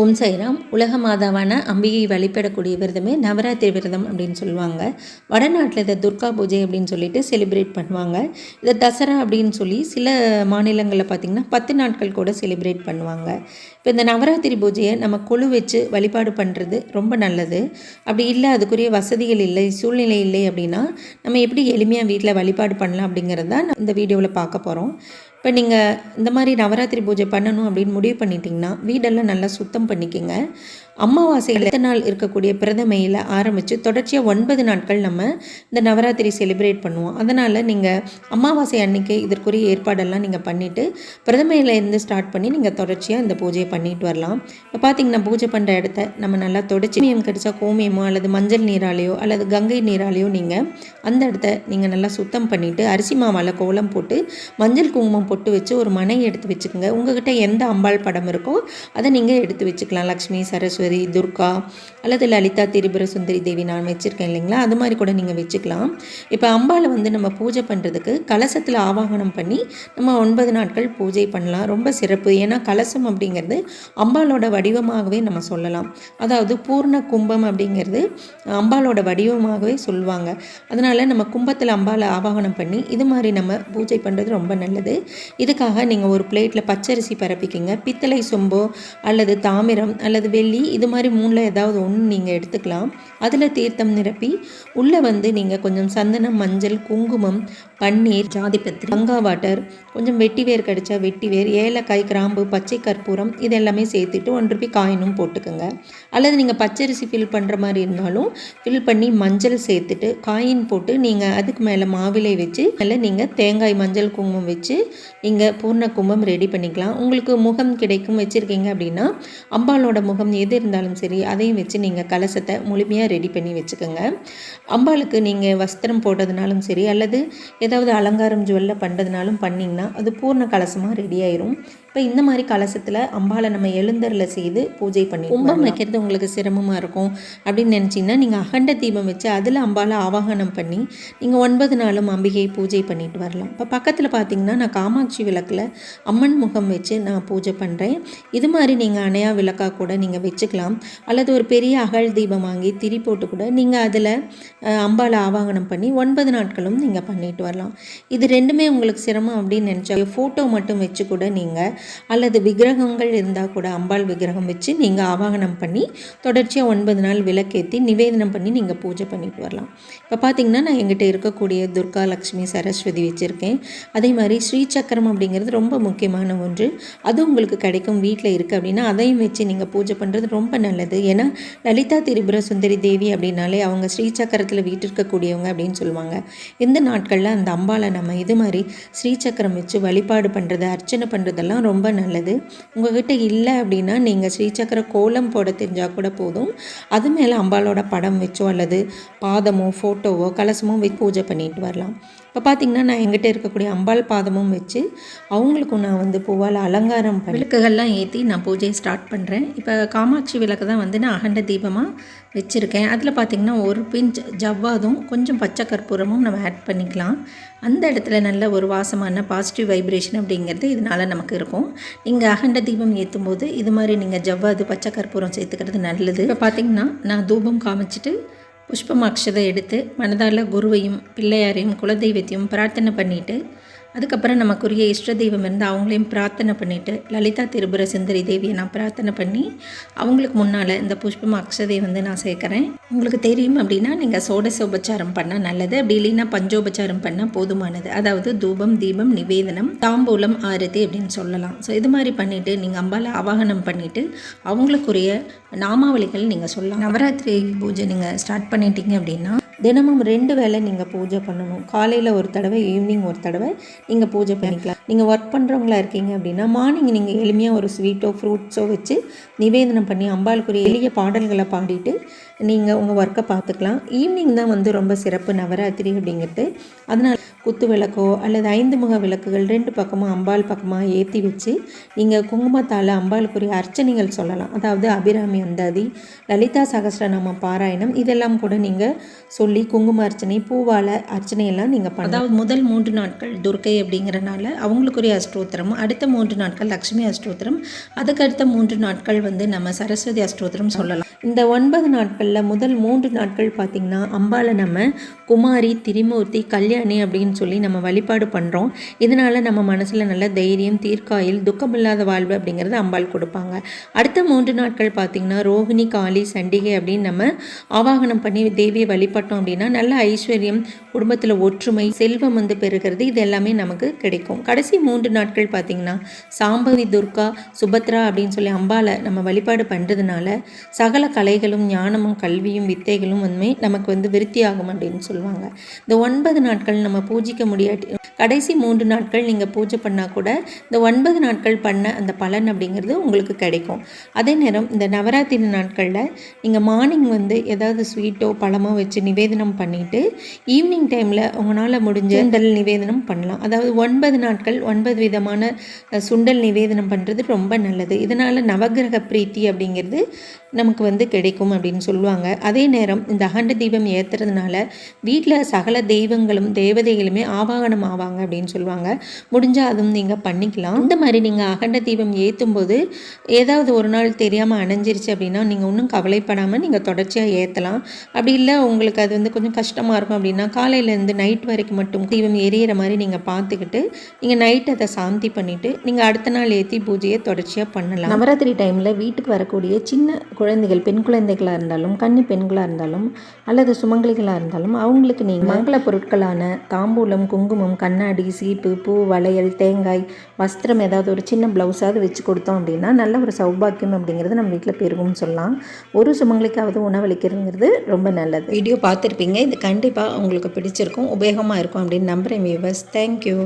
ஓம் சைராம். உலக மாதாவான அம்பிகை வழிபடக்கூடிய விரதமே நவராத்திரி விரதம் அப்படின்னு சொல்லுவாங்க. வடநாட்டில் இதை துர்கா பூஜை அப்படின்னு சொல்லிட்டு செலிப்ரேட் பண்ணுவாங்க. இதை தசரா அப்படின்னு சொல்லி சில மாநிலங்களில் பார்த்திங்கன்னா பத்து நாட்கள் கூட செலிப்ரேட் பண்ணுவாங்க. இப்போ இந்த நவராத்திரி பூஜையை நம்ம குழு வச்சு வழிபாடு பண்ணுறது ரொம்ப நல்லது. அப்படி இல்லை அதுக்குரிய வசதிகள் இல்லை சூழ்நிலை இல்லை அப்படின்னா நம்ம எப்படி எளிமையாக வீட்டில் வழிபாடு பண்ணலாம் அப்படிங்கிறது தான் இந்த வீடியோவில் பார்க்க போகிறோம் இப்போ நீங்கள் இந்த மாதிரி நவராத்திரி பூஜை பண்ணணும் அப்படின்னு முடிவு பண்ணிட்டீங்கன்னா வீடெல்லாம் நல்லா சுத்தம் பண்ணிக்கோங்க. அமாவாசையில் எத்தனை நாள் இருக்கக்கூடிய பிரதமையில் ஆரம்பித்து தொடர்ச்சியாக ஒன்பது நாட்கள் நம்ம இந்த நவராத்திரி செலிப்ரேட் பண்ணுவோம். அதனால் நீங்கள் அமாவாசை அன்னைக்கு இதற்குரிய ஏற்பாடெல்லாம் நீங்கள் பண்ணிவிட்டு பிரதமையில் இருந்து ஸ்டார்ட் பண்ணி நீங்கள் தொடர்ச்சியாக இந்த பூஜையை பண்ணிட்டு வரலாம். இப்போ பார்த்தீங்கன்னா பூஜை பண்ணுற இடத்த நம்ம நல்லா தொடச்சி மீம் கிடைச்சா கோமியமோ அல்லது மஞ்சள் நீராலேயோ அல்லது கங்கை நீராலேயோ நீங்கள் அந்த இடத்த நீங்கள் நல்லா சுத்தம் பண்ணிவிட்டு அரிசி மாவால் கோலம் போட்டு மஞ்சள் குங்குமம் பொட்டு வச்சு ஒரு மனை எடுத்து வச்சுக்கோங்க. உங்ககிட்ட எந்த அம்பாள் படம் இருக்கோ அதை நீங்கள் எடுத்து வச்சுக்கலாம். லக்ஷ்மி சரஸ்வதி துர்கா அல்லது லலிதா திரிபுர சுந்தரி தேவி நான் வச்சுருக்கேன் இல்லைங்களா? அது மாதிரி கூட நீங்கள் வச்சுக்கலாம். இப்போ அம்பாளை வந்து நம்ம பூஜை பண்ணுறதுக்கு கலசத்தில் ஆவாகனம் பண்ணி நம்ம ஒன்பது நாட்கள் பூஜை பண்ணலாம். ரொம்ப சிறப்பு. ஏன்னா கலசம் அப்படிங்கிறது அம்பாளோட வடிவமாகவே நம்ம சொல்லலாம். அதாவது பூர்ண கும்பம் அப்படிங்கிறது அம்பாளோட வடிவமாகவே சொல்லுவாங்க அதனால் நம்ம கும்பத்தில் அம்பாளை ஆவாகனம் பண்ணி இது மாதிரி நம்ம பூஜை பண்ணுறது ரொம்ப நல்லது. இதுக்காக நீங்கள் ஒரு பிளேட்டில் பச்சரிசி பரப்பிக்கிங்க. பித்தளை சொம்போ அல்லது தாமிரம் அல்லது வெள்ளி இது மாதிரி மூணில் ஏதாவது ஒன்று நீங்கள் எடுத்துக்கலாம். அதில் தீர்த்தம் நிரப்பி உள்ளே வந்து நீங்கள் கொஞ்சம் சந்தனம் மஞ்சள் குங்குமம் பன்னீர் ஜாதிபத்திரி கங்கா வாட்டர் கொஞ்சம் வெட்டி வேர் கடிச்சா வெட்டி வேர் ஏலக்காய் கிராம்பு பச்சை கற்பூரம் இது எல்லாமே சேர்த்துட்டு ஒன் ருபி காயினும் போட்டுக்கோங்க. அல்லது நீங்கள் பச்சரிசி ஃபில் பண்ணுற மாதிரி இருந்தாலும் ஃபில் பண்ணி மஞ்சள் சேர்த்துட்டு காயின் போட்டு நீங்கள் அதுக்கு மேலே மாவிலை வச்சு அதில் நீங்கள் தேங்காய் மஞ்சள் குங்குமம் வச்சு நீங்கள் பூர்ண கும்பம் ரெடி பண்ணிக்கலாம். உங்களுக்கு முகம் கிடைக்கும் வச்சுருக்கீங்க அப்படின்னா அம்பாளோட முகம் எது இருந்தாலும் சரி அதையும் வச்சு நீங்கள் கலசத்தை முழுமையாக ரெடி பண்ணி வச்சுக்கோங்க. அம்பாளுக்கு நீங்கள் வஸ்திரம் போட்டதுனாலும் சரி அல்லது ஏதாவது அலங்காரம் ஜுவல்ல பண்ணுறதுனாலும் பண்ணிங்கன்னா அது பூர்ண கலசமாக ரெடி ஆயிரும். இப்போ இந்த மாதிரி கலசத்தில் அம்பாளை நம்ம எழுந்தரில் செய்து பூஜை பண்ணி கும்பம் வைக்கிறது உங்களுக்கு சிரமமாக இருக்கும் அப்படின்னு நினச்சிங்கன்னா நீங்கள் அகண்ட தீபம் வச்சு அதில் அம்பாளை ஆவாகனம் பண்ணி நீங்கள் ஒன்பது நாளும் அம்பிகை பூஜை பண்ணிட்டு வரலாம். இப்போ பக்கத்தில் பார்த்தீங்கன்னா நான் காமாட்சி விளக்கில் அம்மன் முகம் வச்சு நான் பூஜை பண்ணுறேன் இது மாதிரி நீங்கள் அணையா விளக்காக கூட நீங்கள் வச்சுக்கலாம். அல்லது ஒரு பெரிய அகல் தீபம் வாங்கி திரி போட்டு கூட நீங்கள் அதில் அம்பாளை ஆவாகனம் பண்ணி ஒன்பது நாட்களும் நீங்கள் பண்ணிட்டு வரலாம். இது ரெண்டுமே உங்களுக்கு சிரமம் அப்படின்னு நினச்சா ஃபோட்டோ மட்டும் வச்சு கூட நீங்கள் அல்லது விக்கிரகங்கள் இருந்தால் கூட அம்பாள் விக்கிரகம் வச்சு நீங்கள் ஆவாகனம் பண்ணி தொடர்ச்சியாக ஒன்பது நாள் விளக்கேற்றி நிவேதனம் பண்ணி நீங்கள் பூஜை பண்ணிட்டு வரலாம். இப்போ பார்த்தீங்கன்னா நான் எங்கிட்ட இருக்கக்கூடிய துர்கா லக்ஷ்மி சரஸ்வதி வச்சுருக்கேன். அதே மாதிரி ஸ்ரீசக்கரம் அப்படிங்கிறது ரொம்ப முக்கியமான ஒன்று. அது உங்களுக்கு கிடைக்கும் வீட்டில் இருக்குது அப்படின்னா அதையும் வச்சு நீங்கள் பூஜை பண்ணுறது ரொம்ப நல்லது. ஏன்னா லலிதா திரிபுர சுந்தரி தேவி அப்படின்னாலே அவங்க ஸ்ரீசக்கரத்தில் வீட்டிருக்கக்கூடியவங்க அப்படின்னு சொல்லுவாங்க. இந்த நாட்களில் அந்த அம்பாளை நம்ம இது மாதிரி ஸ்ரீசக்கரம் வச்சு வழிபாடு பண்ணுறது அர்ச்சனை பண்ணுறதெல்லாம் ரொம்ப ரொம்ப நல்லது. உங்ககிட்ட இல்லை அப்படின்னா நீங்கள் ஸ்ரீசக்கர கோலம் போட தெரிஞ்சால் கூட போதும். அது மேலே அம்பாளோட படம் வச்சோ அல்லது பாதமோ ஃபோட்டோவோ கலசமோ வச்சு பூஜை பண்ணிட்டு வரலாம். இப்போ பார்த்திங்கன்னா நான் எங்கிட்ட இருக்கக்கூடிய அம்பாள் பாதமும் வச்சு அவங்களுக்கும் நான் வந்து பூவால் அலங்காரம் பண்ணி விளக்குகள்லாம் ஏற்றி நான் பூஜையை ஸ்டார்ட் பண்ணுறேன் இப்போ காமாட்சி விளக்கு தான் வந்து நான் அகண்ட தீபமாக வச்சுருக்கேன். அதில் பார்த்திங்கன்னா ஒரு பிஞ்ச் ஜவ்வாதும் கொஞ்சம் பச்சை கற்பூரமும் நம்ம ஆட் பண்ணிக்கலாம். அந்த இடத்துல நல்ல ஒரு வாசமான பாசிட்டிவ் வைப்ரேஷன் அப்படிங்கிறது இதனால் நமக்கு இருக்கும். நீங்கள் அகண்ட தீபம் ஏற்றும் போது இது மாதிரி நீங்கள் ஜவ்வாது பச்சை கற்பூரம் சேர்த்துக்கிறது நல்லது. இப்போ பார்த்திங்கன்னா நான் தூபம் காமிச்சிட்டு புஷ்பமாக்ஷதை எடுத்து மனதால் குருவையும் பிள்ளையாரையும் குலதெய்வத்தையும் பிரார்த்தனை பண்ணிவிட்டு அதுக்கப்புறம் நமக்குரிய இஷ்ட தெய்வம் இருந்து அவங்களையும் பிரார்த்தனை பண்ணிவிட்டு லலிதா திருபுர சுந்தரி தேவியை நான் பிரார்த்தனை பண்ணி அவங்களுக்கு முன்னால் இந்த புஷ்பம் அக்ஷதை வந்து நான் சேர்க்குறேன். உங்களுக்கு தெரியும் அப்படின்னா நீங்கள் சோடசோபச்சாரம் பண்ணால் நல்லது அப்படி இல்லைன்னா பஞ்சோபச்சாரம் பண்ணால் போதுமானது. அதாவது தூபம் தீபம் நிவேதனம் தாம்பூலம் ஆரதி அப்படின்னு சொல்லலாம். ஸோ இது மாதிரி பண்ணிவிட்டு நீங்கள் அம்பால ஆவாகனம் பண்ணிவிட்டு அவங்களுக்குரிய நாமாவளிகள் நீங்கள் சொல்லலாம். நவராத்திரி பூஜை நீங்கள் ஸ்டார்ட் பண்ணிட்டீங்க அப்படின்னா தினமும் ரெண்டு வேளை நீங்கள் பூஜை பண்ணணும். காலையில் ஒரு தடவை ஈவினிங் ஒரு தடவை நீங்கள் பூஜை பண்ணிக்கலாம். நீங்கள் ஒர்க் பண்ணுறவங்களா இருக்கீங்க அப்படின்னா மார்னிங் நீங்கள் எளிமையாக ஒரு ஸ்வீட்டோ ஃப்ரூட்ஸோ வச்சு நிவேதனம் பண்ணி அம்பாளுக்குரிய எளிய பாடல்களை பாடிட்டு நீங்கள் உங்கள் ஒர்க்கை பார்த்துக்கலாம். ஈவினிங் தான் வந்து ரொம்ப சிறப்பு நவராத்திரி அப்படிங்கிறது. அதனால் குத்து விளக்கோ அல்லது ஐந்து முக விளக்குகள் ரெண்டு பக்கமும் அம்பாள் பக்கமாக ஏற்றி வச்சு நீங்கள் குங்குமத்தால் அம்பாளுக்குரிய அர்ச்சனைகள் சொல்லலாம். அதாவது அபிராமி அந்தாதி லலிதா சகஸ்ரநாம பாராயணம் இதெல்லாம் கூட நீங்கள் சொல்லி குங்கும அர்ச்சனை பூவால் அர்ச்சனையெல்லாம் நீங்கள் பண்ணலாம். அதாவது முதல் மூன்று நாட்கள் துர்க்கை அப்படிங்கிறனால அவங்களுக்குரிய அஷ்டோத்திரம் அடுத்த மூன்று நாட்கள் லக்ஷ்மி அஷ்டோத்திரம் அதுக்கு அடுத்த மூன்று நாட்கள் வந்து நம்ம சரஸ்வதி அஷ்டோத்திரம் சொல்லலாம். இந்த ஒன்பது நாட்களில் முதல் மூன்று நாட்கள் பார்த்திங்கன்னா அம்பாவை நம்ம குமாரி திரிமூர்த்தி கல்யாணி அப்படின்னு சொல்லி நம்ம வழிபாடு பண்ணுறோம் இதனால் நம்ம மனசில் நல்ல தைரியம் தீர்க்காயில் துக்கமில்லாத வாழ்வு அப்படிங்கிறது அம்பாள் கொடுப்பாங்க. அடுத்த மூன்று நாட்கள் பார்த்திங்கன்னா ரோகிணி காளி சண்டிகை அப்படின்னு நம்ம ஆவாகனம் பண்ணி தேவியை வழிபட்டோம் அப்படின்னா நல்ல ஐஸ்வர்யம் குடும்பத்தில் ஒற்றுமை செல்வம் வந்து பெறுகிறது. இது எல்லாமே நமக்கு கிடைக்கும். கடைசி மூன்று நாட்கள் பார்த்திங்கன்னா சாம்பவி துர்கா சுபத்ரா அப்படின்னு சொல்லி அம்பாலை நம்ம வழிபாடு பண்ணுறதுனால சகல கலைகளும் ஞானமும் கல்வியும் வித்தைகளும் உண்மை நமக்கு வந்து விருத்தியாகும் அப்படின்னு சொல்லுவாங்க. இந்த ஒன்பது நாட்கள் நம்ம பூஜிக்க முடியாட்டி கடைசி மூன்று நாட்கள் நீங்கள் பூஜை பண்ணால் கூட இந்த ஒன்பது நாட்கள் பண்ண அந்த பலன் அப்படிங்கிறது உங்களுக்கு கிடைக்கும். அதே நேரம் இந்த நவராத்திரி நாட்களில் நீங்கள் மார்னிங் வந்து ஏதாவது ஸ்வீட்டோ பழமோ வச்சு நிவேதனம் பண்ணிவிட்டு ஈவினிங் டைமில் உங்களால் முடிஞ்ச சுண்டல் நிவேதனம் பண்ணலாம். அதாவது ஒன்பது நாட்கள் ஒன்பது விதமான சுண்டல் நிவேதனம் பண்ணுறது ரொம்ப நல்லது. இதனால் நவகிரக பிரீத்தி அப்படிங்கிறது நமக்கு வந்து கிடைக்கும் அப்படின்னு சொல்லுவாங்க. அதே நேரம் இந்த அகண்ட தீபம் ஏற்றுறதுனால வீட்டில் சகல தெய்வங்களும் தேவதைகளுமே ஆவாகனம் ஆவாங்க அப்படின்னு சொல்லுவாங்க. முடிஞ்சால் அதுவும் நீங்கள் பண்ணிக்கலாம். இந்த மாதிரி நீங்கள் அகண்ட தீபம் ஏற்றும் போது ஏதாவது ஒரு நாள் தெரியாமல் அணைஞ்சிருச்சு அப்படின்னா நீங்கள் ஒன்றும் கவலைப்படாமல் நீங்கள் தொடர்ச்சியாக ஏற்றலாம் அப்படி இல்லை உங்களுக்கு அது வந்து கொஞ்சம் கஷ்டமாக இருக்கும் அப்படின்னா காலையிலேருந்து நைட் வரைக்கும் மட்டும் தீபம் எரியிற மாதிரி நீங்கள் பார்த்துக்கிட்டு நீங்கள் நைட் அதை சாந்தி பண்ணிவிட்டு நீங்கள் அடுத்த நாள் ஏற்றி பூஜையை தொடர்ச்சியாக பண்ணலாம். நவராத்திரி டைமில் வீட்டுக்கு வரக்கூடிய சின்ன குழந்தைகள் பெண் குழந்தைகளாக இருந்தாலும் கன்னி பெண்களாக இருந்தாலும் அல்லது சுமங்கலிகளாக இருந்தாலும் அவங்களுக்கு நீங்கள் மங்கள பொருட்களான தாம்பூலம் குங்குமம் கண்ணாடி சீப்பு பூ வளையல் தேங்காய் வஸ்திரம் ஏதாவது ஒரு சின்ன ப்ளவுஸாவது வச்சு கொடுத்தோம் அப்படின்னா நல்ல ஒரு சௌபாக்கியம் அப்படிங்கிறது நம்ம வீட்டில் பெருகும்னு சொல்லலாம். ஒரு சுமங்கலிக்காவது உணவளிக்கிறதுங்கிறது ரொம்ப நல்லது. வீடியோ பார்த்துருப்பீங்க. இது கண்டிப்பாக உங்களுக்கு பிடிச்சிருக்கும் உபயோகமாக இருக்கும் அப்படின்னு நம்புகிறேன் வியூவர்ஸ் தேங்க்யூ